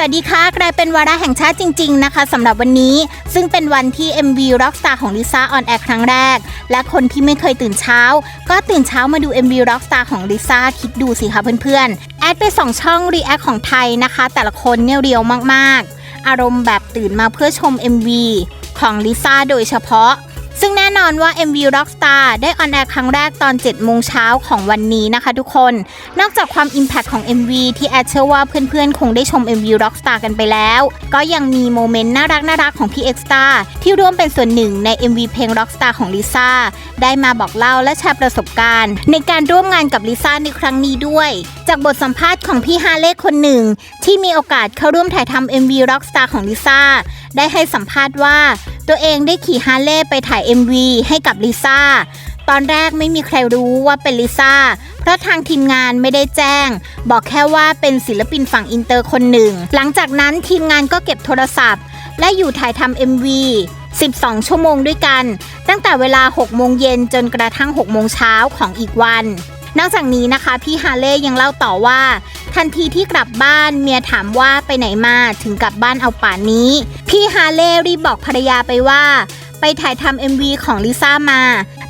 วัสดีค่ะ กลายเป็นวาระแห่งชาติจริง ๆ นะคะสำหรับวันนี้ ซึ่งเป็นวันที่ MV Rockstar ของลิซ่าออนแอร์ครั้งแรก และคนที่ไม่เคยตื่นเช้า ก็ตื่นเช้ามาดู MV Rockstar ของลิซ่าคิดดูสิคะเพื่อนๆ แอดไปสองช่อง React ของไทยนะคะ แต่ละคนเนี่ยเรียวมากๆ อารมณ์แบบตื่นมาเพื่อชม MV ของลิซ่าโดยเฉพาะ น่นอนว่า MV Rockstar ได้ออนแอร์ครั้งแรกตอน 7 โมงเช้าของวันนี้นะคะทุกคน นอกจากความ Impact ของ MV ที่แอดเชื่อว่าเพื่อนๆ คงได้ชม MV Rockstar กันไปแล้ว ก็ยังมีโมเมนต์น่ารักน่ารักของพี่ Extra ที่ร่วมเป็นส่วนหนึ่งใน MV เพลง Rockstar ของลิซ่าได้มาบอกเล่าและแชร์ประสบการณ์ ในการร่วมงานกับลิซ่าในครั้งนี้ด้วย จากบทสัมภาษณ์ของพี่ฮาเล่คนหนึ่ง ที่มีโอกาสเข้าร่วมถ่ายทำ MV Rockstar ของลิซ่าได้ให้สัมภาษณ์ว่า ตัวเองได้ขี่ฮาร์เลย์ไปถ่าย MV ให้กับลิซ่า ตอนแรกไม่มีใครรู้ว่าเป็นลิซ่า เพราะทางทีมงานไม่ได้แจ้ง บอกแค่ว่าเป็นศิลปินฝั่งอินเตอร์คนหนึ่ง หลังจากนั้นทีมงานก็เก็บโทรศัพท์ และอยู่ถ่ายทำ MV 12 ชั่วโมงด้วยกัน ตั้งแต่เวลา 6 โมงเย็นจนกระทั่ง 6 โมงเช้าของอีกวัน นอกจากนี้นะคะ พี่ฮาเล่ยังเล่าต่อว่า ทันทีที่กลับบ้านเมียถามว่าไปไหนมาถึงกลับบ้านเอาป่านนี้ พี่ฮาเล่รีบบอกภรรยาไปว่า ไปถ่ายทำ MV ของลิซ่ามา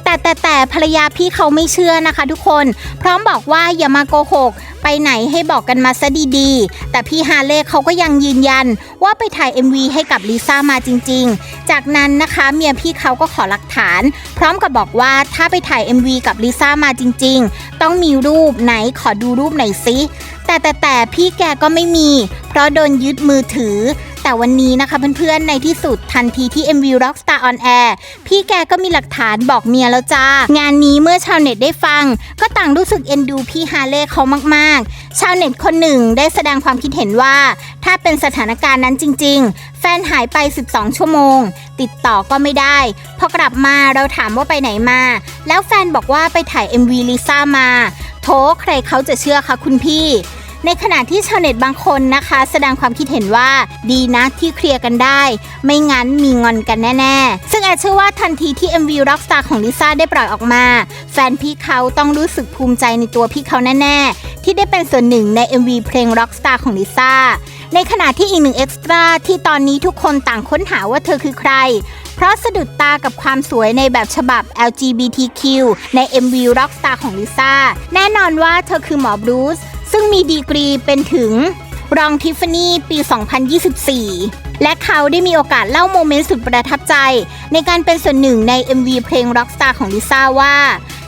แต่แต่แต่ภรรยาพี่เขาไม่เชื่อนะคะทุกคน พร้อมบอกว่าอย่ามาโกหก ไปไหนให้บอกกันมาซะดีๆ แต่พี่ฮาเล่เขาก็ยังยืนยัน ว่าไปถ่าย MV ให้กับลิซ่ามาจริงๆ จากนั้นนะคะเมียพี่เขาก็ขอหลักฐาน พร้อมกับบอกว่าถ้าไปถ่าย MV กับลิซ่ามาจริงๆ ต้องมีรูปไหนขอดูรูปไหน่อยสิแต่แต่แต่พี่แกก็ไม่มี เพราะโดนยึดมือถือ แต่วันนี้นะคะเพื่อนๆ ในที่สุดทันทีที่ MV Rockstar on Air พี่แกก็มีหลักฐานบอกเมียแล้วจ้า งานนี้เมื่อชาวเน็ตได้ฟัง ก็ต่างรู้สึกเอ็นดูพี่ฮาเล่เขามากๆ ชาวเน็ตคนหนึ่งได้แสดงความคิดเห็นว่า ถ้าเป็นสถานการณ์นั้นจริง ๆ แฟนหายไป 12 ชั่วโมง ติดต่อก็ไม่ได้ พอกลับมาเราถามว่าไปไหนมา แล้วแฟนบอกว่าไปถ่าย MV ลิซ่ามาโถใครเขาจะเชื่อคะคุณพี่ ในขณะที่ชาวเน็ตบางคนนะคะ แสดงความคิดเห็นว่าดีนะที่เคลียร์กันได้ ไม่งั้นมีงอนกันแน่ ๆ ซึ่งแอดเชื่อว่าทันทีที่ MV Rockstar ของลิซ่าได้ปล่อยออกมา แฟนพี่เขาต้องรู้สึกภูมิใจในตัวพี่เขาแน่ ๆ ที่ได้เป็นส่วนหนึ่งใน MV เพลง Rockstar ของลิซ่าในขณะที่อีกหนึ่งเอ็กซ์ตร้าที่ตอนนี้ทุกคนต่างค้นหาว่าเธอคือใคร เพราะสะดุดตากับความสวยในแบบฉบับ LGBTQ ใน MV Rockstar ของลิซ่าแน่นอนว่าเธอคือหมอบรูซ ซึ่งมีดีกรีเป็นถึงรองทิฟฟานี่ปี 2024 และเขาได้มีโอกาสเล่าโมเมนต์สุดประทับใจ ในการเป็นส่วนหนึ่งใน MV เพลง Rockstar ของลิซ่าว่า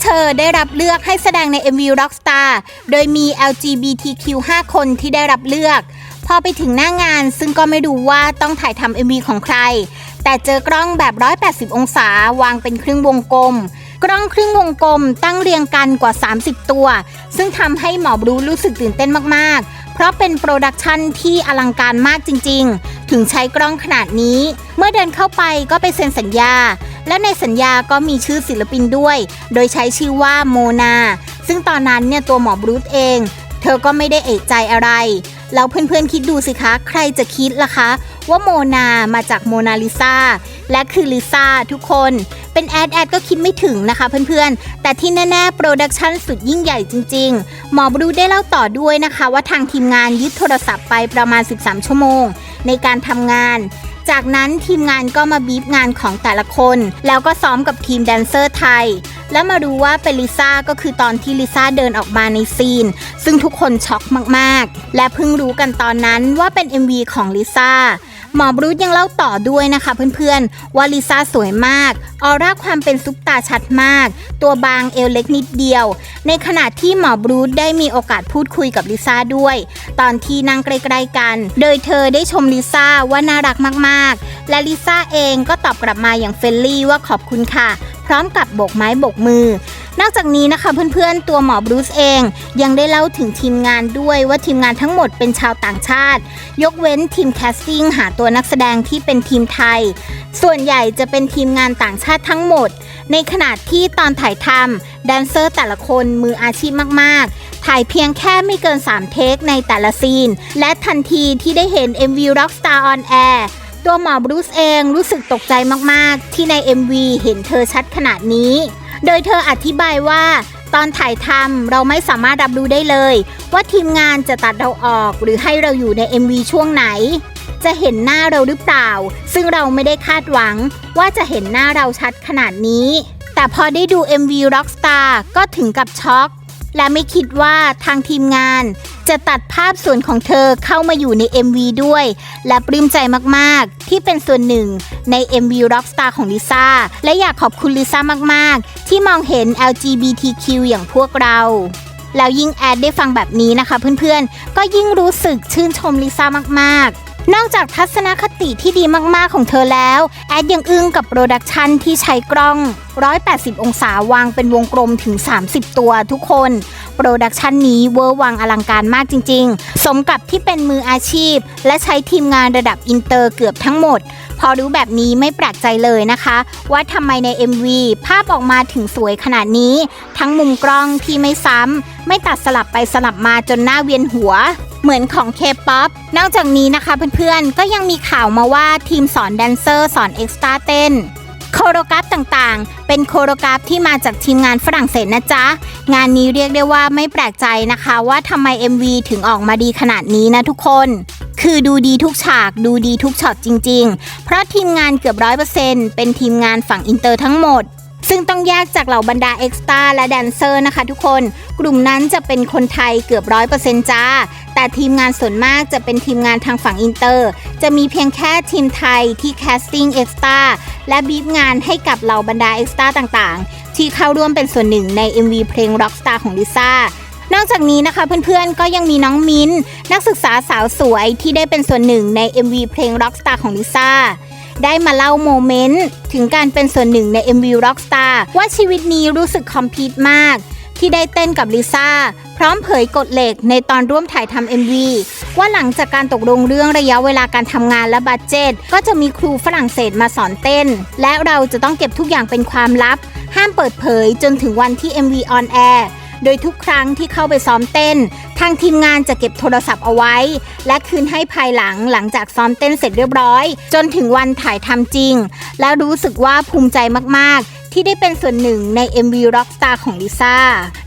เธอได้รับเลือกให้แสดงใน MV Rockstar โดยมี LGBTQ 5 คนที่ได้รับเลือก พอไปถึงหน้างานซึ่งก็ไม่รู้ว่าต้องถ่ายทำ MV ของใคร แต่เจอกล้องแบบ 180 องศาวางเป็นครึ่งวงกลม กล้องครึ่งวงกลมตั้งเรียงกันกว่า 30 ตัว ซึ่งทำให้หมอบรู้รู้สึกตื่นเต้นมากๆ เพราะเป็นโปรดักชันที่อลังการมากจริง ๆ ถึงใช้กล้องขนาดนี้ เมื่อเดินเข้าไปก็ไปเซ็นสัญญา และในสัญญาก็มีชื่อศิลปินด้วย โดยใช้ชื่อว่าโมนา ซึ่งตอนนั้นเนี่ยตัวหมอบรูธเอง เธอก็ไม่ได้เอะใจอะไรแล้วเพื่อนๆคิดดูสิคะ ใครจะคิดล่ะคะ ว่าโมนามาจากโมนาลิซา และคือลิซ่าทุกคน เป็นแอดแอดก็คิดไม่ถึงนะคะเพื่อนๆ แต่ที่แน่ๆ โปรดักชันสุดยิ่งใหญ่จริงๆ หมอบรูได้เล่าต่อด้วยนะคะ ว่าทางทีมงานยึดโทรศัพท์ไปประมาณ 13 ชั่วโมง ในการทำงานจากนั้นทีมงานก็มาบีบงานของแต่ละคน แล้วก็ซ้อมกับทีมแดนเซอร์ไทย แล้วมารู้ว่าเป็นลิซ่าก็คือตอนที่ลิซ่าเดินออกมาในซีน ซึ่งทุกคนช็อกมากๆ และเพิ่งรู้กันตอนนั้นว่าเป็น MV ของลิซ่า หมอบรูธยังเล่าต่อด้วยนะคะเพื่อนๆ ว่าลิซ่าสวยมาก ออร่าความเป็นซุปตาชัดมาก ตัวบางเอวเล็กนิดเดียว ในขณะที่หมอบรูธได้มีโอกาสพูดคุยกับลิซ่าด้วย ตอนที่นั่งใกล้ๆกัน โดยเธอได้ชมลิซ่าว่าน่ารักมากๆ และลิซ่าเองก็ตอบกลับมาอย่างเฟรนลี่ว่าขอบคุณค่ะ พร้อมกับโบกไม้โบกมือ นอกจากนี้นะคะเพื่อนๆ ตัวหมอบรูซเอง ยังได้เล่าถึงทีมงานด้วยว่าทีมงานทั้งหมดเป็นชาวต่างชาติ ยกเว้นทีมแคสติ้งหาตัวนักแสดงที่เป็นทีมไทย ส่วนใหญ่จะเป็นทีมงานต่างชาติทั้งหมด ในขณะที่ตอนถ่ายทำแดนเซอร์แต่ละคนมืออาชีพมากๆ ถ่ายเพียงแค่ไม่เกิน 3 เทคในแต่ละซีน และทันทีที่ได้เห็น MV Rockstar on Air ตัวหมอบรูซเองรู้สึกตกใจมาก ๆ ที่ใน MV เห็นเธอชัดขนาดนี้ โดยเธออธิบายว่า ตอนถ่ายทำเราไม่สามารถรับรู้ได้เลย ว่าทีมงานจะตัดเราออกหรือให้เราอยู่ใน MV ช่วงไหน จะเห็นหน้าเราหรือเปล่า ซึ่งเราไม่ได้คาดหวัง ว่าจะเห็นหน้าเราชัดขนาดนี้ แต่พอได้ดู MV Rockstar ก็ถึงกับช็อกและไม่คิดว่าทางทีมงาน จะตัดภาพส่วนของเธอเข้ามาอยู่ใน MV ด้วย และปลื้มใจมากๆ ที่เป็นส่วนหนึ่งใน MV Rockstar ของลิซ่า และอยากขอบคุณลิซ่ามากๆ ที่มองเห็น LGBTQ อย่างพวกเราแล้วยิ่งแอดได้ฟังแบบนี้นะคะเพื่อนๆ ก็ยิ่งรู้สึกชื่นชมลิซ่ามากๆ นอกจากทัศนคติที่ดีมากๆของเธอแล้ว แอดยังอึ้งกับโปรดักชันที่ใช้กล้อง180 องศาวางเป็นวงกลมถึง 30 ตัวทุกคน โปรดักชันนี้เวอร์วังอลังการมากจริง ๆ สมกับที่เป็นมืออาชีพ และใช้ทีมงานระดับอินเตอร์เกือบทั้งหมด พอรู้แบบนี้ไม่แปลกใจเลยนะคะ ว่าทำไมใน MV ภาพออกมาถึงสวยขนาดนี้ ทั้งมุมกล้องที่ไม่ซ้ำไม่ตัดสลับไปสลับมาจนหน้าเวียนหัวเหมือนของ K-POP นอกจากนี้นะคะเพื่อนๆ ก็ยังมีข่าวมาว่าทีมสอนแดนเซอร์ สอนเอ็กซ์ต้าเต้น โคโรกราฟต่างๆ เป็นโคโรกราฟที่มาจากทีมงานฝรั่งเศสนะจ๊ะ งานนี้เรียกได้ว่าไม่แปลกใจนะคะว่าทำไม MV ถึงออกมาดีขนาดนี้นะทุกคน คือดูดีทุกฉากดูดีทุกช็อตจริง ๆ เพราะทีมงานเกือบร้อยเปอร์เซ็นต์เป็นทีมงานฝั่งอินเตอร์ทั้งหมด ซึ่งต้องแยกจากเหล่าบรรดาเอ็กซ์ตร้าและแดนเซอร์นะคะทุกคน กลุ่มนั้นจะเป็นคนไทยเกือบร้อยเปอร์เซ็นต์จ้า แต่ทีมงานส่วนมากจะเป็นทีมงานทางฝั่งอินเตอร์ จะมีเพียงแค่ทีมไทยที่แคสติ้งเอ็กซ์ตร้าและบีบงานให้กับเหล่าบรรดาเอ็กซ์ตร้าต่างๆ ที่เข้าร่วมเป็นส่วนหนึ่งใน MV เพลง Rockstar ของลิซ่านอกจากนี้นะคะเพื่อนๆ ก็ยังมีน้องมิ้น นักศึกษาสาวสวยที่ได้เป็นส่วนหนึ่งใน MV เพลง Rockstar ของลิซ่า ได้มาเล่าโมเมนต์ถึงการเป็นส่วนหนึ่งใน MV Rockstar ว่าชีวิตนี้รู้สึกคอมพลีทมาก ที่ได้เต้นกับลิซ่า พร้อมเผยกฎเหล็กในตอนร่วมถ่ายทำ MV ว่าหลังจากการตกลงเรื่องระยะเวลาการทำงานและบัตเจตก็จะมีครูฝรั่งเศสมาสอนเต้น และเราจะต้องเก็บทุกอย่างเป็นความลับ ห้ามเปิดเผยจนถึงวันที่ MV on air โดยทุกครั้งที่เข้าไปซ้อมเต้น ทางทีมงานจะเก็บโทรศัพท์เอาไว้ และคืนให้ภายหลังหลังจากซ้อมเต้นเสร็จเรียบร้อย จนถึงวันถ่ายทำจริง และรู้สึกว่าภูมิใจมากๆที่ได้เป็นส่วนหนึ่งใน MV Rockstar ของลิซ่า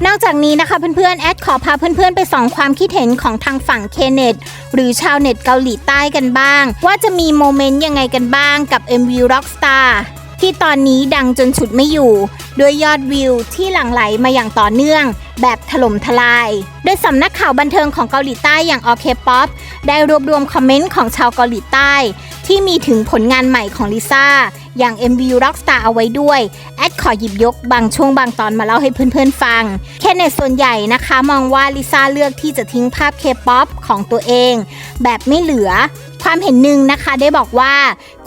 นอกจากนี้นะคะเพื่อนๆ แอดขอพาเพื่อนๆ ไปส่องความคิดเห็นของทางฝั่งเคเนตหรือชาวเน็ตเกาหลีใต้กันบ้าง ว่าจะมีโมเมนต์ยังไงกันบ้างกับ MV Rockstar ที่ตอนนี้ดังจนฉุดไม่อยู่ ด้วยยอดวิวที่หลั่งไหลมาอย่างต่อเนื่อง แบบถล่มทลาย โดยสำนักข่าวบันเทิงของเกาหลีใต้อย่าง OK Pop ได้รวบรวมคอมเมนต์ของชาวเกาหลีใต้ ที่มีถึงผลงานใหม่ของลิซ่า อย่าง MV Rockstar เอาไว้ด้วย แอดขอหยิบยกบางช่วงบางตอนมาเล่าให้เพื่อนๆฟัง แค่ในส่วนใหญ่นะคะ มองว่าลิซ่าเลือกที่จะทิ้งภาพเคป๊อปของตัวเอง แบบไม่เหลือ ความเห็นหนึ่งนะคะได้บอกว่า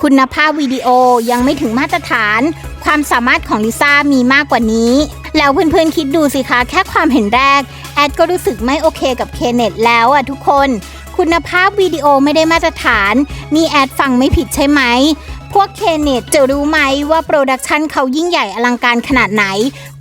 คุณภาพวิดีโอยังไม่ถึงมาตรฐาน ความสามารถของลิซ่ามีมากกว่านี้ แล้วเพื่อนๆคิดดูสิคะแค่ความเห็นแรก แอดก็รู้สึกไม่โอเคกับเคเน็ตแล้วอะทุกคน คุณภาพวิดีโอไม่ได้มาตรฐาน นี่แอดฟังไม่ผิดใช่ไหม พวกเคเนตจะรู้ไหมว่าโปรดักชันเขายิ่งใหญ่อลังการขนาดไหน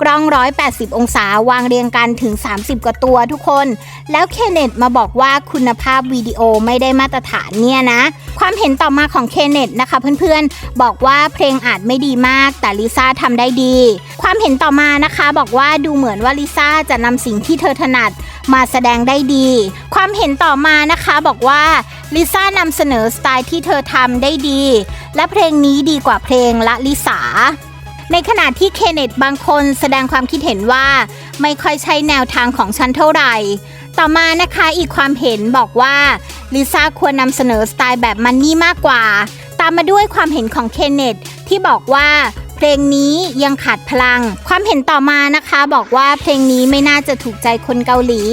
กล้อง 180 องศาวางเรียงกันถึง 30 กว่าตัวทุกคน แล้วเคเนตมาบอกว่าคุณภาพวิดีโอไม่ได้มาตรฐานเนี่ยนะ ความเห็นต่อมาของเคเนตนะคะเพื่อนๆ บอกว่าเพลงอาจไม่ดีมาก แต่ลิซ่าทำได้ดี ความเห็นต่อมานะคะบอกว่าดูเหมือนว่าลิซ่าจะนำสิ่งที่เธอถนัด มาแสดงได้ดี ความเห็นต่อมานะคะบอกว่าลิซ่านำเสนอสไตล์ที่เธอทำได้ดี และเพลงนี้ดีกว่าเพลงละลิสาในขณะที่เคนเนตบางคนแสดงความคิดเห็นว่า ไม่ค่อยใช่แนวทางของฉันเท่าไหร่ ต่อมานะคะอีกความเห็นบอกว่าลิซ่าควรนำเสนอสไตล์แบบมันนี่มากกว่า ตามมาด้วยความเห็นของเคนเนตที่บอกว่า เพลงนี้ยังขาดพลัง ความเห็นต่อมานะคะ บอกว่าเพลงนี้ไม่น่าจะถูกใจคนเกาหลี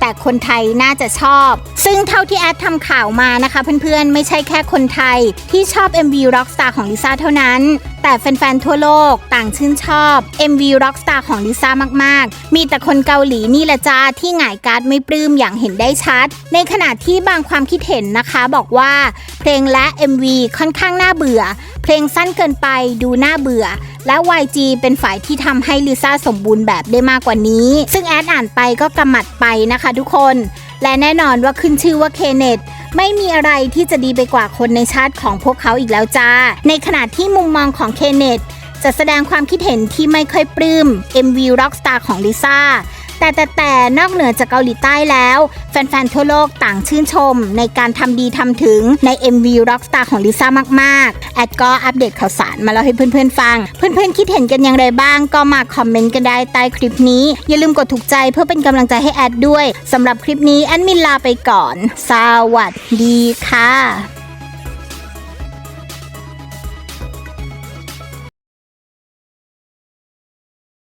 แต่คนไทยน่าจะชอบ ซึ่งเท่าที่แอดทำข่าวมานะคะ เพื่อนๆ ไม่ใช่แค่คนไทยที่ชอบ MV Rockstar ของลิซ่าเท่านั้น แต่แฟนๆทั่วโลกต่างชื่นชอบ MV Rockstar ของลิซ่ามากๆ มีแต่คนเกาหลีนี่แหละจ้าที่หงายการ์ดไม่ปลื้มอย่างเห็นได้ชัด ในขณะที่บางความคิดเห็นนะคะบอกว่า เพลงและ MV ค่อนข้างน่าเบื่อ เพลงสั้นเกินไปดูน่าเบื่อ และ YG เป็นฝ่ายที่ทำให้ลิซ่าสมบูรณ์แบบได้มากกว่านี้ ซึ่งแอดอ่านไปก็กำหมัดไปนะคะทุกคน และแน่นอนว่าขึ้นชื่อว่าเคเนต ไม่มีอะไรที่จะดีไปกว่าคนในชาติของพวกเขาอีกแล้วจ้า ในขณะที่มุมมองของเคนเนตจะแสดงความคิดเห็นที่ไม่ค่อยปลื้ม MV Rockstar ของลิซ่า แต่แต่แต่นอกเหนือจากเกาหลีใต้แล้ว แฟนๆ ทั่วโลกต่างชื่นชม ในการทำดีทำถึงใน MV Rockstar ของลิซ่ามาก ๆ แอดก็อัปเดตข่าวสารมาเล่าให้เพื่อนๆ ฟัง เพื่อนๆ คิดเห็นกันอย่างไรบ้าง ก็มาคอมเมนต์กันได้ใต้คลิปนี้ อย่าลืมกดถูกใจเพื่อเป็นกำลังใจให้แอดด้วยสำหรับคลิปนี้แอดมินลาไปก่อน สวัสดีค่ะ